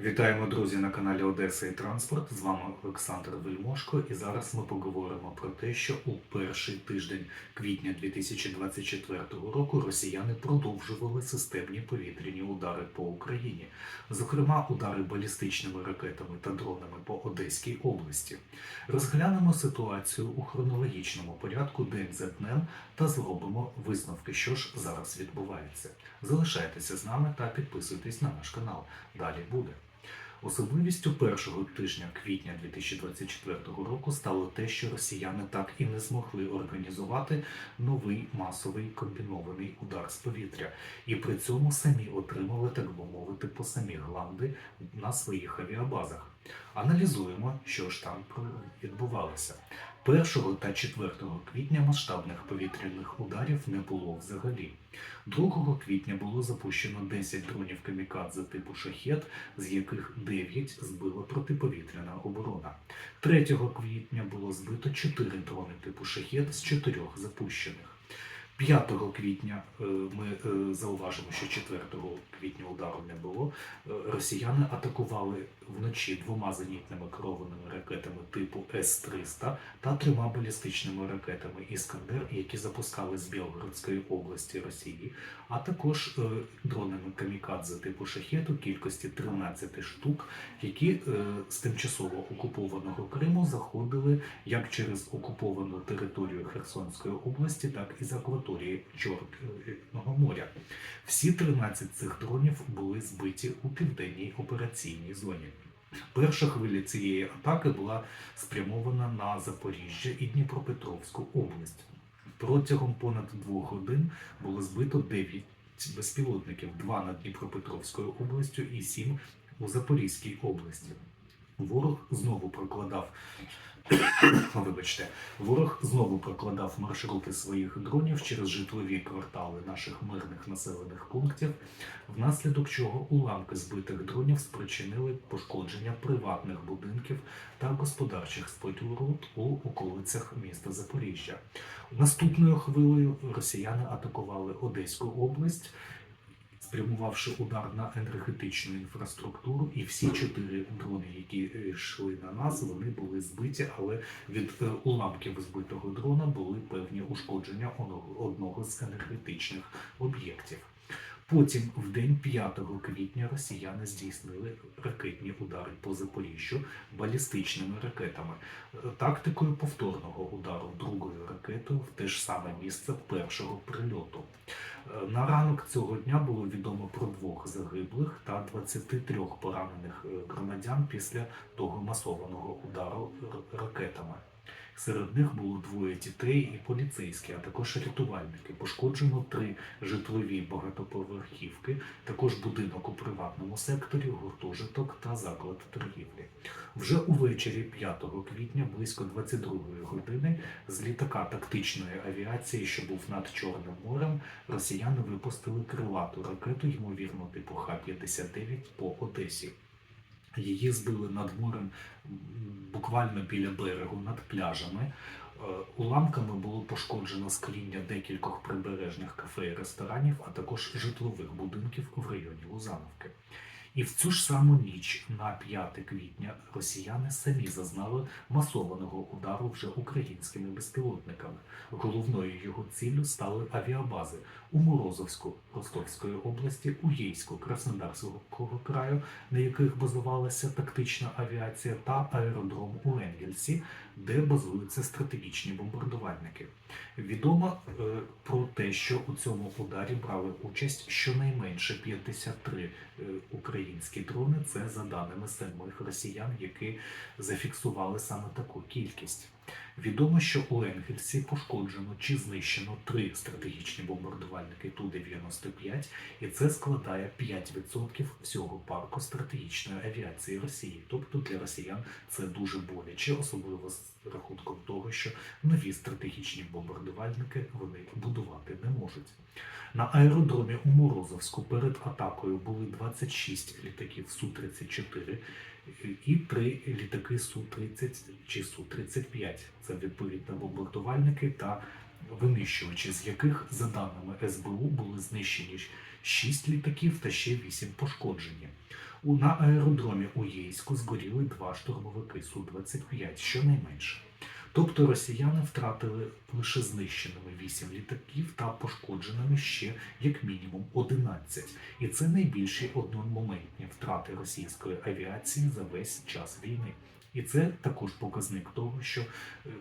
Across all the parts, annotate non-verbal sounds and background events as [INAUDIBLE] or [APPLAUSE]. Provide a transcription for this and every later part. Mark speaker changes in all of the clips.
Speaker 1: Вітаємо, друзі, на каналі Одеса і Транспорт. З вами Олександр Вельмошко. І зараз ми поговоримо про те, що у перший тиждень квітня 2024 року росіяни продовжували системні повітряні удари по Україні, зокрема удари балістичними ракетами та дронами по Одеській області. Розглянемо ситуацію у хронологічному порядку день за днем та зробимо висновки, що ж зараз відбувається. Залишайтеся з нами та підписуйтесь на наш канал. Далі буде. Особливістю першого тижня квітня 2024 року стало те, що росіяни так і не змогли організувати новий масовий комбінований удар з повітря, і при цьому самі отримали, так би мовити, по самі гланди на своїх авіабазах. Аналізуємо, що ж там відбувалося. 1 та 4 квітня масштабних повітряних ударів не було взагалі. 2 квітня було запущено 10 дронів камікадзе типу шахет, з яких 9 збила протиповітряна оборона. 3 квітня було збито 4 дрони типу шахет з 4 запущених. 5 квітня е, ми е, зауважимо, що 4 квітня удару не було. Е, Росіяни атакували вночі двома зенітними керованими ракетами типу С-300 та трьома балістичними ракетами Іскандер, які запускали з Білгородської області Росії, а також дронами камікадзе типу шахету кількості 13 штук, які з тимчасово окупованого Криму заходили як через окуповану територію Херсонської області, так і з акваторії Чорного моря. Всі 13 цих дронів були збиті у південній операційній зоні. Перша хвиля цієї атаки була спрямована на Запоріжжя і Дніпропетровську область. Протягом понад двох годин було збито 9 безпілотників, 2 над Дніпропетровською областю і 7 у Запорізькій області. Ворог знову прокладав [COUGHS] Вибачте, ворог знову прокладав маршрути своїх дронів через житлові квартали наших мирних населених пунктів, внаслідок чого уламки збитих дронів спричинили пошкодження приватних будинків та господарчих споруд у околицях міста Запоріжжя. Наступною хвилею росіяни атакували Одеську область. Спрямувавши удар на енергетичну інфраструктуру, і всі чотири дрони, які е, йшли на нас, вони були збиті, але від е, уламків збитого дрона були певні ушкодження одного з енергетичних об'єктів. Потім, в день 5 квітня, росіяни здійснили ракетні удари по Запоріжжю балістичними ракетами, Е, тактикою повторного удару другою ракетою в те ж саме місце першого прильоту. Е, На ранок цього дня було відомо про двох загиблих та 23 поранених е, громадян після того масованого удару ракетами. Серед них було двоє дітей і поліцейські, а також рятувальники. Пошкоджено три житлові багатоповерхівки, також будинок у приватному секторі, гуртожиток та заклад торгівлі. Вже увечері 5 квітня, близько 22 години, з літака тактичної авіації, що був над Чорним морем, росіяни випустили крилату ракету, ймовірно, типу Х-59 по Одесі. Її збили над морем буквально біля берегу, над пляжами. Е, Уламками було пошкоджено скління декількох прибережних кафе і ресторанів, а також житлових будинків в районі Лузановки. І в цю ж саму ніч, на 5 квітня, росіяни самі зазнали масованого удару вже українськими безпілотниками. Головною його ціллю стали авіабази у Морозовську Ростовської області, у Єйську Краснодарського краю, на яких базувалася тактична авіація, та аеродром у Енгельсі, де базуються стратегічні бомбардувальники. Відомо е, про те, що у цьому ударі брали участь щонайменше 53 е, українські дрони. Це за даними самих росіян, які зафіксували саме таку кількість. Відомо, що у Енгельсі пошкоджено чи знищено три стратегічні бомбардувальники Ту-95, і це складає 5% всього парку стратегічної авіації Росії. Тобто для росіян це дуже боляче, особливо з рахунком того, що нові стратегічні бомбардувальники вони будувати не можуть. На аеродромі у Морозовську перед атакою були 26 літаків Су-34 і три літаки Су-30 чи Су-35. Це відповідно бомбардувальники та винищувачі, з яких, за даними СБУ, були знищені 6 літаків та ще 8 пошкоджені. У на аеродромі у Єйську згоріли два штурмовики Су-25, щонайменше. Тобто росіяни втратили лише знищеними 8 літаків та пошкодженими ще як мінімум 11. І це найбільші одномоментні втрати російської авіації за весь час війни. І це також показник того, що е,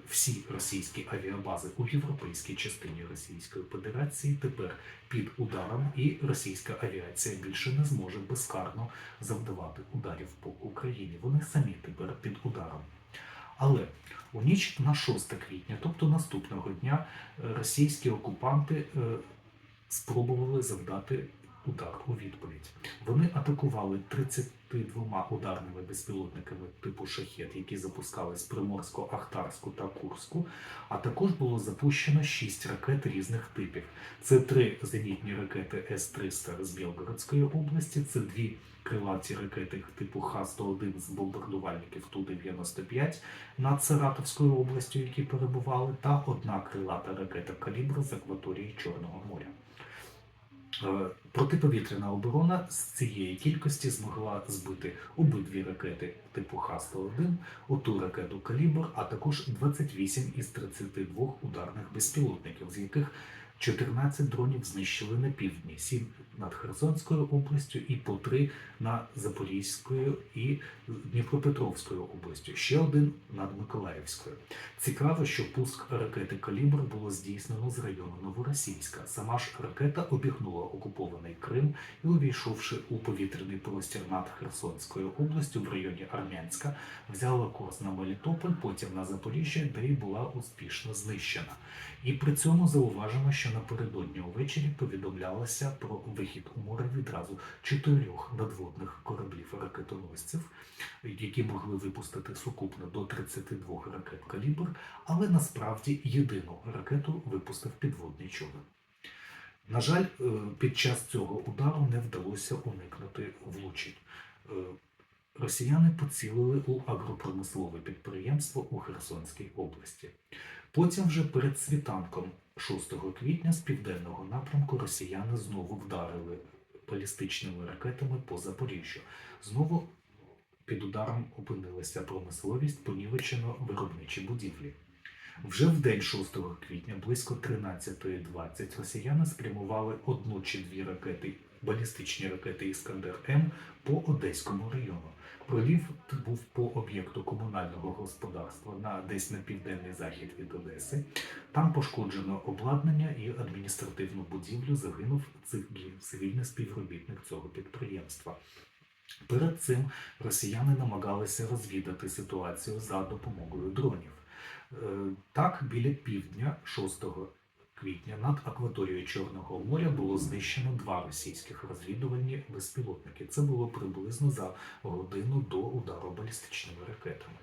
Speaker 1: всі російські авіабази у європейській частині Російської Федерації тепер під ударом, і російська авіація більше не зможе безкарно завдавати ударів по Україні. Вони самі тепер під ударом. Але у ніч на 6 квітня, тобто наступного дня, е, російські окупанти е, спробували завдати удар у відповідь. Вони атакували 32 ударними безпілотниками типу шахет, які запускали з Приморсько-Ахтарську та Курську. А також було запущено 6 ракет різних типів. Це три зенітні ракети С-300 з Білгородської області, це дві крилаті ракети типу Х-101 з бомбардувальників Ту-95 над Саратовською областю, які перебували, та одна крилата ракета калібру з акваторії Чорного моря. Е, Протиповітряна оборона з цієї кількості змогла збити обидві ракети типу Х-101, оту ракету Калібр, а також 28 із 32 ударних безпілотників, з яких 14 дронів знищили на півдні, 7 над Херсонською областю і по 3 над Запорізькою і Дніпропетровською областю, ще один над Миколаївською. Цікаво, що пуск ракети Калібр було здійснено з району Новоросійська. Сама ж ракета обігнула окупований Крим і, увійшовши у повітряний простір над Херсонською областю в районі Армянська, взяла курс на Мелітополь, потім на Запоріжжя, де й була успішно знищена. І при цьому зауважимо, що напередодні увечері повідомлялося про вихід у море відразу чотирьох надводних кораблів ракетоносців, які могли випустити сукупно до 32 ракет калібр, але насправді єдину ракету випустив підводний човен. На жаль, е, під час цього удару не вдалося уникнути влучень. Е, Росіяни поцілили у агропромислове підприємство у Херсонській області. Потім, вже перед світанком 6 квітня з південного напрямку росіяни знову вдарили балістичними ракетами по Запоріжжю. Знову під ударом опинилася промисловість, понівечено виробничі будівлі. Вже в день 6 квітня, близько 13.20, росіяни спрямували одну чи дві ракети, балістичні ракети Іскандер М по Одеському району. Пролів був по об'єкту комунального господарства на десь на південний захід від Одеси. Там пошкоджено обладнання і адміністративну будівлю загинув цивільний співробітник цього підприємства. Перед цим росіяни намагалися розвідати ситуацію за допомогою дронів. Е, Так, біля півдня 6 квітня над акваторією Чорного моря було знищено два російських розвідувальні безпілотники. Це було приблизно за годину до удару балістичними ракетами.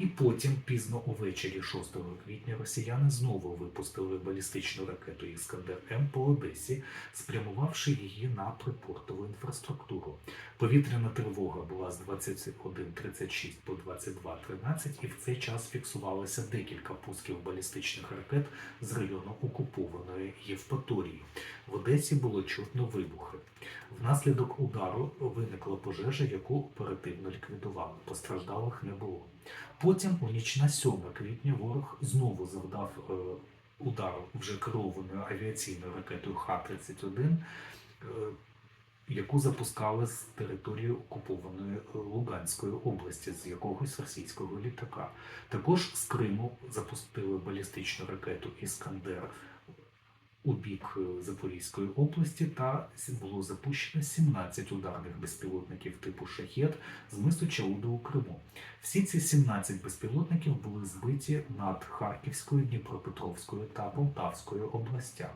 Speaker 1: І потім, пізно увечері 6 квітня, росіяни знову випустили балістичну ракету Іскандер М по Одесі, спрямувавши її на припортову інфраструктуру. Повітряна тривога була з 21.36 по 22.13 і в цей час фіксувалося декілька пусків балістичних ракет з району окупованої Євпаторії. В Одесі було чутно вибухи. Внаслідок удару виникла пожежа, яку оперативно ліквідували. Постраждалих не було. Потім, у ніч на 7 квітня, ворог знову завдав е, удару вже керованою авіаційною ракетою Х-31, е, яку запускали з території окупованої е, Луганської області з якогось російського літака. Також з Криму запустили балістичну ракету Іскандер у бік е, Запорізької області та було запущено 17 ударних безпілотників типу шахет з мису Чауда у Криму. Всі ці 17 безпілотників були збиті над Харківською, Дніпропетровською та Полтавською областями.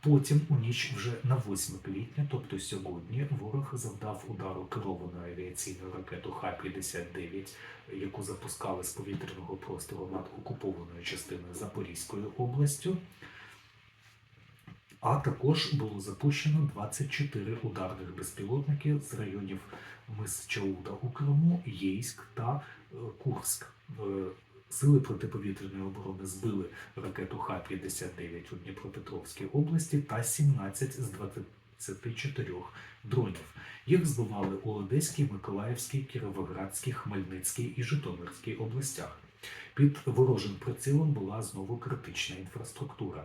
Speaker 1: Потім, у ніч вже на 8 квітня, тобто сьогодні, ворог завдав удару керованою авіаційною ракету Х-59, яку запускали з повітряного простору над окупованою частиною Запорізькою областю. А також було запущено 24 ударних безпілотники з районів мис Чауда у Криму, Єйськ та е, Курськ. Е, Сили протиповітряної оборони збили ракету Х-59 у Дніпропетровській області та 17 з 24 дронів. Їх збивали у Одеській, Миколаївській, Кіровоградській, Хмельницькій і Житомирській областях. Під ворожим прицілом була знову критична інфраструктура.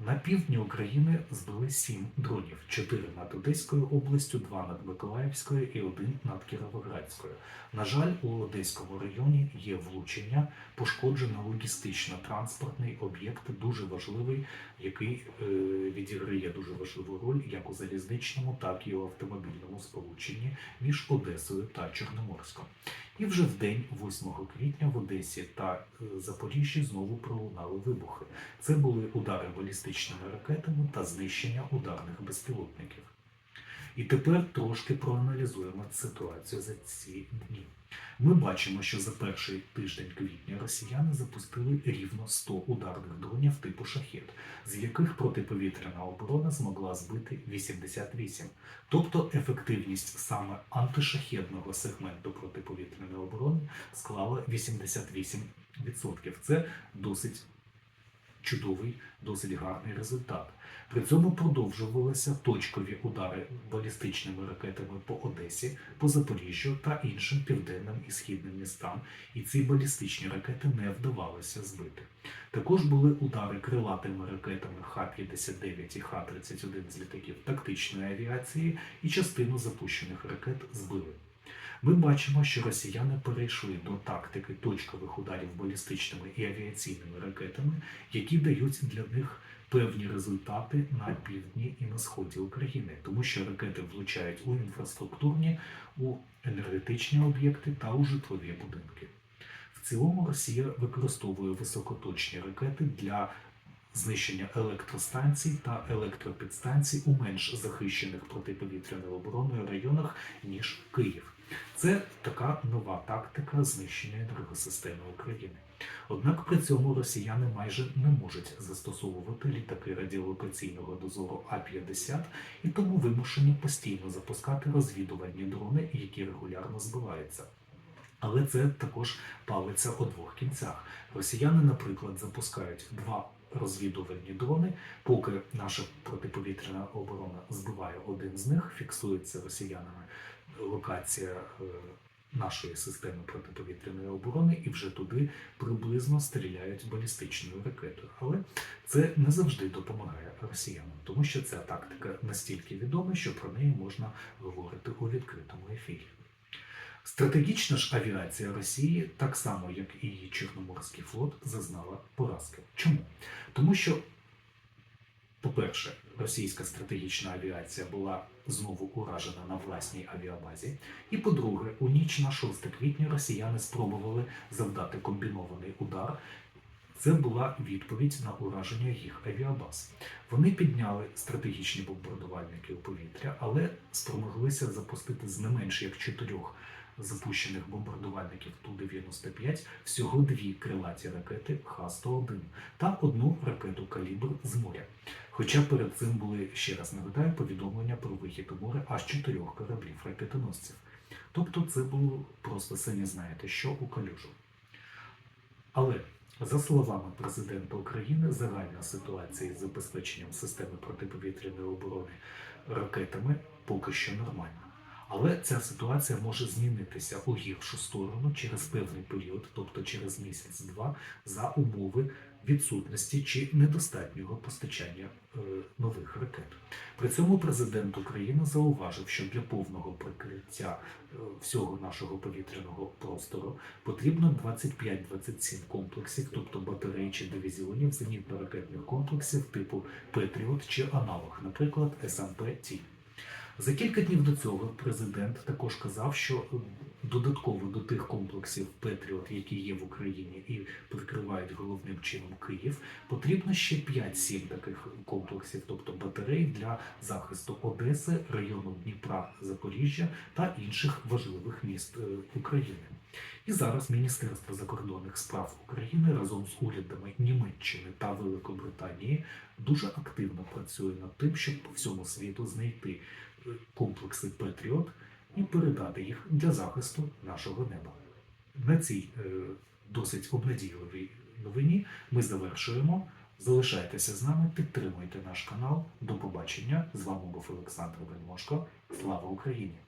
Speaker 1: На півдні України збили сім дронів: чотири над Одеською областю, два над Миколаївською і один над Кіровоградською. На жаль, у Одеському районі є влучення, пошкоджено логістично-транспортний об'єкт, дуже важливий, який е, відіграє дуже важливу роль як у залізничному, так і у автомобільному сполученні між Одесою та Чорноморськом. І вже в день 8 квітня в Одесі та е, Запоріжжі знову пролунали вибухи. Це були удари балістичними ракетами та знищення ударних безпілотників. І тепер трошки проаналізуємо ситуацію за ці дні. Ми бачимо, що за перший тиждень квітня росіяни запустили рівно 100 ударних дронів типу шахет, з яких протиповітряна оборона змогла збити 88. Тобто ефективність саме антишахедного сегменту протиповітряної оборони склала 88%. Це досить чудовий, досить гарний результат. При цьому продовжувалися точкові удари балістичними ракетами по Одесі, по Запоріжжю та іншим південним і східним містам, і ці балістичні ракети не вдавалося збити. Також були удари крилатими ракетами Х-59 і Х-31 з літаків тактичної авіації, і частину запущених ракет збили. Ми бачимо, що росіяни перейшли до тактики точкових ударів балістичними і авіаційними ракетами, які дають для них певні результати на півдні і на сході України, тому що ракети влучають у інфраструктурні, у енергетичні об'єкти та у житлові будинки. В цілому Росія використовує високоточні ракети для знищення електростанцій та електропідстанцій у менш захищених протиповітряною обороною районах ніж Київ. Це така нова тактика знищення енергосистеми України. Однак при цьому росіяни майже не можуть застосовувати літаки радіолокаційного дозору А-50 і тому вимушені постійно запускати розвідувальні дрони, які регулярно збиваються. Але це також палиться у двох кінцях. Росіяни, наприклад, запускають два розвідувальні дрони, поки наша протиповітряна оборона збиває один з них, фіксується росіянами локація е, нашої системи протиповітряної оборони, і вже туди приблизно стріляють балістичною ракетою. Але це не завжди допомагає росіянам, тому що ця тактика настільки відома, що про неї можна говорити у відкритому ефірі. Стратегічна ж авіація Росії, так само як і її Чорноморський флот, зазнала поразки. Чому? Тому що, по-перше, російська стратегічна авіація була знову уражена на власній авіабазі. І по-друге, у ніч на 6 квітня росіяни спробували завдати комбінований удар. Це була відповідь на ураження їх авіабаз. Вони підняли стратегічні бомбардувальники у повітря, але спромоглися запустити з не менш як чотирьох запущених бомбардувальників Ту-95 всього дві крилаті ракети Х-101 та одну ракету калібр з моря. Хоча перед цим були, ще раз нагадаю, повідомлення про вихід у море аж чотирьох кораблів ракетоносців. Тобто це було просто самі знаєте, що у калюжу. Але за словами президента України, загальна ситуація з забезпеченням системи протиповітряної оборони ракетами поки що нормальна. Але ця ситуація може змінитися у гіршу сторону через певний період, тобто через місяць-два, за умови відсутності чи недостатнього постачання е, нових ракет. При цьому президент України зауважив, що для повного прикриття е, всього нашого повітряного простору потрібно 25-27 комплексів, тобто батарей чи дивізіонів зенітно-ракетних комплексів типу Петріот чи аналог, наприклад, СМП-Ті. За кілька днів до цього президент також казав, що е, додатково до тих комплексів Петріот, які є в Україні і прикривають головним чином Київ, потрібно ще 5-7 таких комплексів, тобто батарей для захисту Одеси, району Дніпра, Запоріжжя та інших важливих міст е, України. І зараз Міністерство закордонних справ України разом з урядами Німеччини та Великобританії дуже активно працює над тим, щоб по всьому світу знайти комплекси Петріот і передати їх для захисту нашого неба. На цій е, досить обнадійливій новині ми завершуємо. Залишайтеся з нами, підтримуйте наш канал. До побачення. З вами був Олександр Вельмошко. Слава Україні!